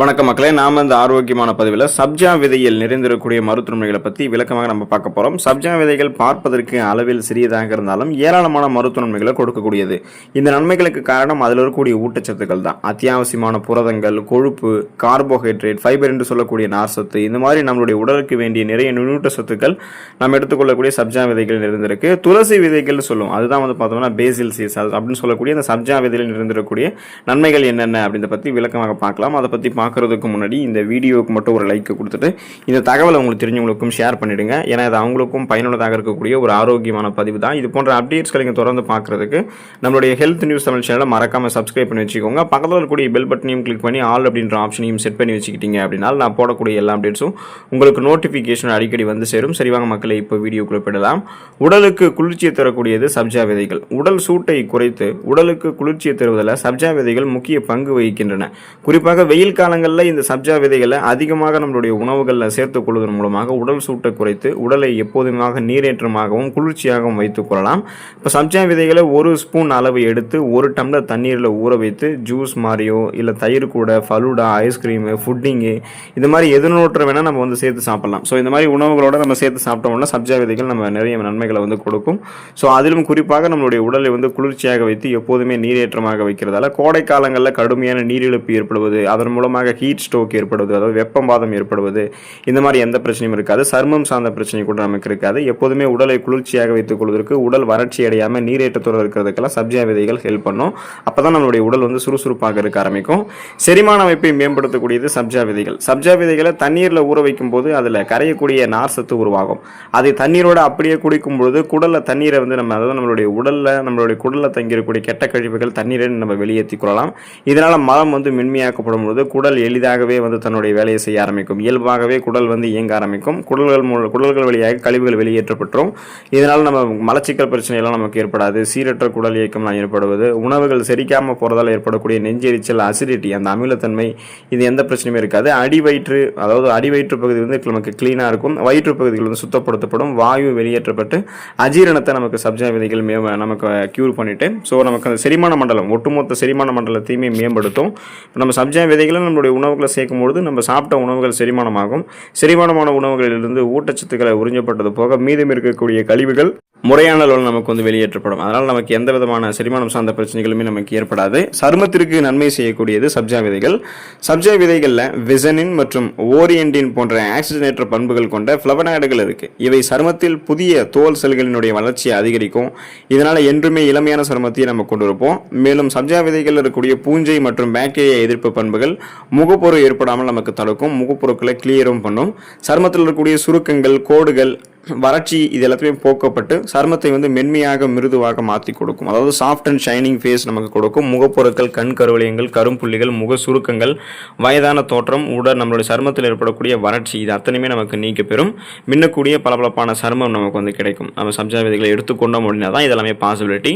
வணக்கம் மக்களே நாம் இந்த ஆரோக்கியமான பதிவில் சப்ஜா விதையில் நிறைந்திருக்கக்கூடிய மருத்துவமனைகளை பற்றி விளக்கமாக நம்ம பார்க்க போகிறோம் சப்ஜா விதைகள் பார்ப்பதற்கு அளவில் சிறியதாக இருந்தாலும் ஏராளமான மருத்துவ நன்மைகளை கொடுக்கக்கூடியது. இந்த நன்மைகளுக்கு காரணம் அதில் இருக்கக்கூடிய ஊட்டச்சத்துக்கள் தான். அத்தியாவசியமான புரதங்கள் கொழுப்பு கார்போஹைட்ரேட் ஃபைபர் என்று சொல்லக்கூடிய நார்சத்து இந்த மாதிரி நம்மளுடைய உடலுக்கு வேண்டிய நிறைய நுண்ணூட்ட சத்துக்கள் நம்ம எடுத்துக்கொள்ளக்கூடிய சப்ஜா விதைகள் நிறைந்திருக்கு. துளசி விதைகள்னு சொல்லுவோம் அதுதான் வந்து பார்த்தோம்னா பேசில் சீஸ் அப்படின்னு சொல்லக்கூடிய அந்த சப்ஜா விதையில் நிறைந்திருக்கக்கூடிய நன்மைகள் என்னென்ன அப்படின்றத பற்றி விளக்கமாக பார்க்கலாம். அதை பற்றி பார்க்குறதுக்கு முன்னாடி இந்த வீடியோவுக்கு மட்டும் ஒரு லைக் கொடுத்துட்டு இந்த தகவலை உங்களுக்கு தெரிஞ்சவங்களுக்கும் ஷேர் பண்ணிடுங்க. ஏன்னா இது அவங்களுக்கும் பயனுள்ளதாக இருக்கக்கூடிய ஒரு ஆரோக்கியமான பதிவு தான். இது போன்ற அப்டேட்ஸ்களை நீங்கள் தொடர்ந்து பார்க்குறதுக்கு நம்மளுடைய ஹெல்த் நியூஸ் தமிழ் சேனலை மறக்காமல் சப்ஸ்கிரைப் பண்ணி வச்சுக்கோங்க. பக்கத்தில் இருக்கக்கூடிய பெல் பட்டனையும் கிளிக் பண்ணி ஆல் அப்படின்ற ஆப்ஷனையும் செட் பண்ணி வச்சுக்கிட்டீங்க அப்படின்னா நான் போடக்கூடிய எல்லா அப்டேட்ஸும் உங்களுக்கு நோட்டிஃபிகேஷன் அடிக்கடி வந்து சேரும். சரிவாங்க மக்களை இப்போ வீடியோக்குள்ள போயிடலாம். உடலுக்கு குளிர்ச்சியை தரக்கூடியது சப்ஜா விதைகள். உடல் சூட்டை குறைத்து உடலுக்கு குளிர்ச்சியை தருவதில் சப்ஜா விதைகள் முக்கிய பங்கு வகிக்கின்றன. குறிப்பாக வெயில் காலங்களில் இந்த சப்ஜா விதைகளை அதிகமாக நம்மளுடைய உணவுகளில் சேர்த்துக் கொள்வதன் மூலமாக உடல் சூட்டை குறைத்து உடலை எப்போதுமாக நீரேற்றமாகவும் குளிர்ச்சியாகவும் வைத்துக் கொள்ளலாம். இப்போ சப்ஜா விதைகளை ஒரு ஸ்பூன் அளவு எடுத்து ஒரு டம்ளர் தண்ணீரில் ஊற வைத்து ஜூஸ் மாதிரியோ இல்லை தயிர் கூட ஃபலூடா ஐஸ்கிரீமு ஃபுட்டிங்கு இது மாதிரி எதுனோற்ற வேணால் நம்ம வந்து சேர்த்து சாப்பிடலாம். ஸோ இந்த மாதிரி உணவுகளோட நம்ம சேர்த்து சாப்பிட்டோம்னா சப்ஜா விதைகள் நம்ம நிறைய நன்மைகளை வந்து கொடுக்கும். ஸோ அதிலும் குறிப்பாக நம்மளுடைய உடலை வந்து குளிர்ச்சியாக வைத்து எப்போதுமே நீரேற்றமாக வைக்கிறதால கோடை காலங்களில் கடுமையான நீரிழப்பு ஏற்படுவது அதன் மூலமாக ஹீட் ஸ்ட்ரோக் ஏற்படுவது அதாவது வெப்பம்பாதம் ஏற்படுவது இந்த மாதிரி எந்த பிரச்சனையும் இருக்காது. சர்மம் சார்ந்த பிரச்சனை கூட நமக்கு இருக்காது. எப்போதுமே உடலை குளிர்ச்சியாக வைத்துக் கொள்வதற்கு உடல் வறட்சி அடையாமல் நீரேற்றத்தோடு இருக்கிறதுக்கெல்லாம் சப்ஜா விதைகள் ஹெல்ப் பண்ணும். அப்போ தான் நம்மளுடைய உடல் வந்து சுறுசுறுப்பாக இருக்க ஆரம்பிக்கும். செரிமான அமைப்பை மேம்படுத்தக்கூடியது சப்ஜா விதைகள் சப்ஜா விதைகளை தண்ணீரில் ஊற வைக்கும் போது அதில் கரையக்கூடிய நார் சத்து உருவாகும். அதை தண்ணீரோட அப்படியே குடிக்கும் பொழுது குடலில் தண்ணீரை வந்து நம்ம அதாவது நம்மளுடைய உடலில் நம்மளுடைய குடலில் தங்கியிருக்கக்கூடிய கெட்ட கழிவுகள் தண்ணீரை நம்ம வெளியேற்றி கொள்ளலாம். இதனால் மலம் வந்து மென்மையாக்கப்படும் பொழுது குடல் எளிதாகவே வந்து தன்னுடைய வேலையை செய்ய ஆரம்பிக்கும். இயல்பாகவே குடல் வந்து இயங்க ஆரம்பிக்கும். குடல்கள் மூல குடல்கள் வழியாக கழிவுகள் வெளியேற்றப்பட்டுரும். இதனால் நம்ம மலச்சிக்கல் பிரச்சனையெல்லாம் நமக்கு ஏற்படாது. சீரற்ற குடல் இயக்கம்லாம் ஏற்படுவது உணவுகள் செரிக்காமல் போகிறதால் ஏற்படக்கூடிய நெஞ்செரிச்சல் அசிடிட்டி அந்த அமிலத்தன்மை இது எந்த பிரச்சனையும் இருக்காது. அடி வயிற்று அதாவது அடி வயிற்று பகுதி வந்து நமக்கு க்ளீனாக இருக்கும். வயிற்று பகுதிகள் வந்து சுத்தப்படுத்தப்படும். வாயு வெளியேற்றப்பட்டு அஜீரணத்தை நமக்கு சப்ஜா விதைகள் மே நமக்கு க்யூர் பண்ணிவிட்டு ஸோ நமக்கு அந்த செரிமான மண்டலம் ஒட்டுமொத்த செரிமான மண்டலத்தையுமே மேம்படுத்தும். நம்ம சப்ஜா விதைகளை நம்மளுடைய உணவுகளை சேர்க்கும் பொழுது நம்ம சாப்பிட்ட உணவுகள் செரிமானமாகும். செரிமானமான உணவுகளிலிருந்து ஊட்டச்சத்துக்களை உறிஞ்சப்பட்டது போக மீதம் இருக்கக்கூடிய கழிவுகள் முறையான அளவில் நமக்கு வந்து வெளியேற்றப்படும். அதனால் நமக்கு எந்த விதமான செரிமானம் சார்ந்த பிரச்சனைகளுமே நமக்கு ஏற்படாது. சருமத்திற்கு நன்மை செய்யக்கூடியது சப்ஜா விதைகள். சப்ஜா விதைகளில் விசனின் மற்றும் ஓரியன்டின் போன்ற ஆக்சிஜனேற்ற பண்புகள் கொண்ட ஃப்ளவனாய்டுகள் இருக்குது இவை சருமத்தில் புதிய தோல் செல்களினுடைய வளர்ச்சியை அதிகரிக்கும். இதனால் என்றுமே இளமையான சருமத்தையே நம்ம கொண்டு இருப்போம் மேலும் சப்ஜா விதைகளில் இருக்கக்கூடிய பூஞ்சை மற்றும் பாக்டீரியா எதிர்ப்பு பண்புகள் முகப்பொரு ஏற்படாமல் நமக்கு தடுக்கும். முகப்பொருட்களை கிளியரும் பண்ணும். சருமத்தில் இருக்கக்கூடிய சுருக்கங்கள் கோடுகள் வறட்சி இது எல்லாத்தையுமே போக்கப்பட்டு சருமத்தை வந்து மென்மையாக மிருதுவாக மாற்றி கொடுக்கும். அதாவது சாஃப்ட் அண்ட் ஷைனிங் ஃபேஸ் நமக்கு கொடுக்கும். முகப்பொருட்கள் கண் கருவளையங்கள் கரும்புள்ளிகள் முக சுருக்கங்கள் வயதான தோற்றம் உடல் நம்மளுடைய சருமத்தில் ஏற்படக்கூடிய வறட்சி இது அத்தனையுமே நமக்கு நீக்க பெறும். மின்னக்கூடிய பளபளப்பான சருமம் நமக்கு வந்து கிடைக்கும். நம்ம சப்ஜா விதைகளை எடுத்துக்கொண்டோம் அப்படின்னா தான் இதெல்லாமே பாசிபிலிட்டி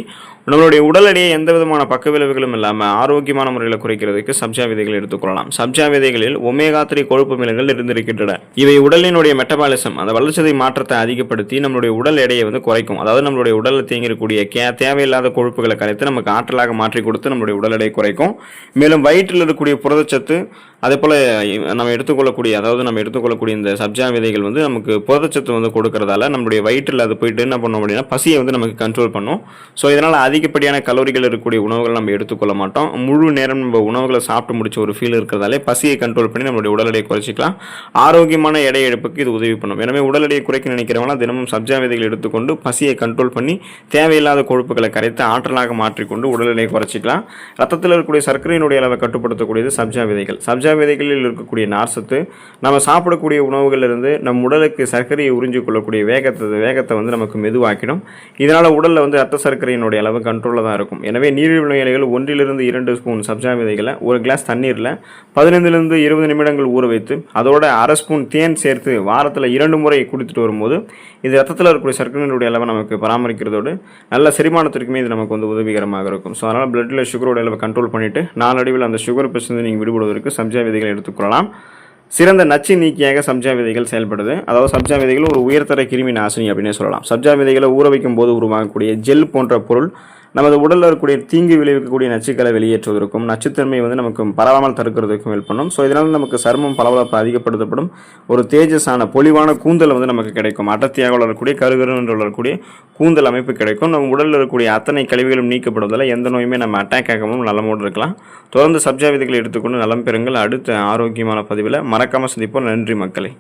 நம்மளுடைய உடல் எடையை எந்த விதமான பக்க விளைவுகளும் இல்லாமல் ஆரோக்கியமான முறையில் குறைக்கிறதுக்கு சப்ஜா விதைகளை எடுத்துக்கொள்ளலாம். சப்ஜா விதைகளில் ஒமேகா த்ரீ கொழுப்பு மிலங்கள் இருந்திருக்கின்றன. இவை உடலினுடைய மெட்டபாலிசம் அந்த வளர்ச்சிதை மாற்றத்தை அதிகப்படுத்தி நம்மளுடைய உடல் எடையை வந்து குறைக்கும். அதாவது நம்மளுடைய உடலில் தேங்கியிருக்கக்கூடிய கே தேவையில்லாத கொழுப்புகளை கரைத்து நமக்கு ஆற்றலாக மாற்றி கொடுத்து நம்மளுடைய உடல் எடையை குறைக்கும். மேலும் வயிற்றில் இருக்கக்கூடிய புரதச்சத்து அதே போல் நம்ம எடுத்துக்கொள்ளக்கூடிய அதாவது நம்ம எடுத்துக்கொள்ளக்கூடிய இந்த சப்ஜா விதைகள் வந்து நமக்கு புரதச்சத்து வந்து கொடுக்கறதால நம்மளுடைய வயிற்றில் அது போயிட்டு என்ன பண்ணோம் அப்படின்னா பசியை வந்து நமக்கு கண்ட்ரோல் பண்ணும். ஸோ இதனால் அதிகப்படியான கலோரிகள் இருக்கக்கூடிய உணவுகள் நம்ம எடுத்துக்கொள்ள மாட்டோம். முழு நேரம் நம்ம உணவுகளை சாப்பிட்டு முடிச்ச ஒரு ஃபீல் இருக்கிறதாலே பசியை கண்ட்ரோல் பண்ணி நம்மளுடைய உடல் எடையை குறைச்சிக்கலாம். ஆரோக்கியமான எடை எடுப்புக்கு இது உதவி பண்ணும். எனவே உடல் எடையை குறைக்க நினைக்கிறவங்களாம் தினமும் சப்ஜா விதைகள் எடுத்துக்கொண்டு பசியை கண்ட்ரோல் பண்ணி தேவையில்லாத கொழுப்புகளை கரைத்து ஆற்றலாக மாற்றிக்கொண்டு உடல்நிலையை குறைச்சிக்கலாம். ரத்தத்தில் இருக்கக்கூடிய சர்க்கரையினுடைய அளவை கட்டுப்படுத்தக்கூடியது சப்ஜா விதைகள். சப்ஜா விதைகளில் இருக்கக்கூடிய நார்சத்து நம்ம சாப்பிடக்கூடிய உணவுகளிலிருந்து நம் உடலுக்கு சர்க்கரையை உறிஞ்சு கொள்ளக்கூடிய வேகத்தை வேகத்தை வந்து நமக்கு மெதுவாக்கிடும். இதனால் உடலில் வந்து ரத்த சர்க்கரையினுடைய அளவு கண்ட்ரோலில் தான் இருக்கும். எனவே நீரிழிவு நோயாளிகள் ஒன்றிலிருந்து இரண்டு ஸ்பூன் சப்ஜா விதைகளை ஒரு கிளாஸ் தண்ணீரில் பதினைந்துலேருந்து இருபது நிமிடங்கள் ஊற வைத்து அதோட அரை ஸ்பூன் தேன் சேர்த்து வாரத்தில் இரண்டு முறை குடித்துட்டு வரும்போது இது ரத்தத்தில் இருக்கக்கூடிய சர்க்கரையினுடைய அளவை நமக்கு பராமரிக்கிறதோடு நல்ல செரிமானத்திற்குமே இது நமக்கு வந்து உதவிகரமாக இருக்கும். ஸோ அதனால் பிளட்டில் சுகரோட அளவை கண்ட்ரோல் பண்ணிவிட்டு நாளடைவில் அந்த சுகர் பிரச்சனை நீங்கள் விடுபடுவதற்கு சப்ஜா விதைகளை எடுத்துக்கொள்ளலாம் சிறந்த நச்சு நீக்கியாக சப்ஜா விதைகள் செயல்படுது. அதாவது சப்ஜா விதைகள் ஒரு உயர்தர கிருமி நாசினி அப்படின்னே சொல்லலாம். சப்ஜா விதைகளை ஊற வைக்கும் போது உருவாகக்கூடிய ஜெல் போன்ற பொருள் நமது உடலில் இருக்கக்கூடிய தீங்கு விளைவிக்கக்கூடிய நச்சுக்களை வெளியேற்றுவதற்கும் நச்சுத்தன்மையை வந்து நமக்கு பரவாமல் தடுக்கிறதுக்கும் ஹெல்ப் பண்ணும். ஸோ இதனால் நமக்கு சருமம் பளபளப்பு அதிகப்படுத்தப்படும். ஒரு தேஜஸான பொலிவான கூந்தல் வந்து நமக்கு கிடைக்கும். அடர்த்தியாக வளரக்கூடிய கருகரு என்று வளரக்கூடிய கூந்தல் அமைப்பு கிடைக்கும். நம்ம உடலில் இருக்கக்கூடிய அத்தனை கழிவுகளும் நீக்கப்படுவதால் எந்த நோயுமே நம்ம அட்டாக் ஆகாமல் நலமோடு இருக்கலாம். தொடர்ந்து சப்ஜா விதைகளை எடுத்துக்கொண்டு நலம் பெறுங்கள். அடுத்த ஆரோக்கியமான பதிவில் மறக்காமல் சந்திப்போம். நன்றி மக்களை.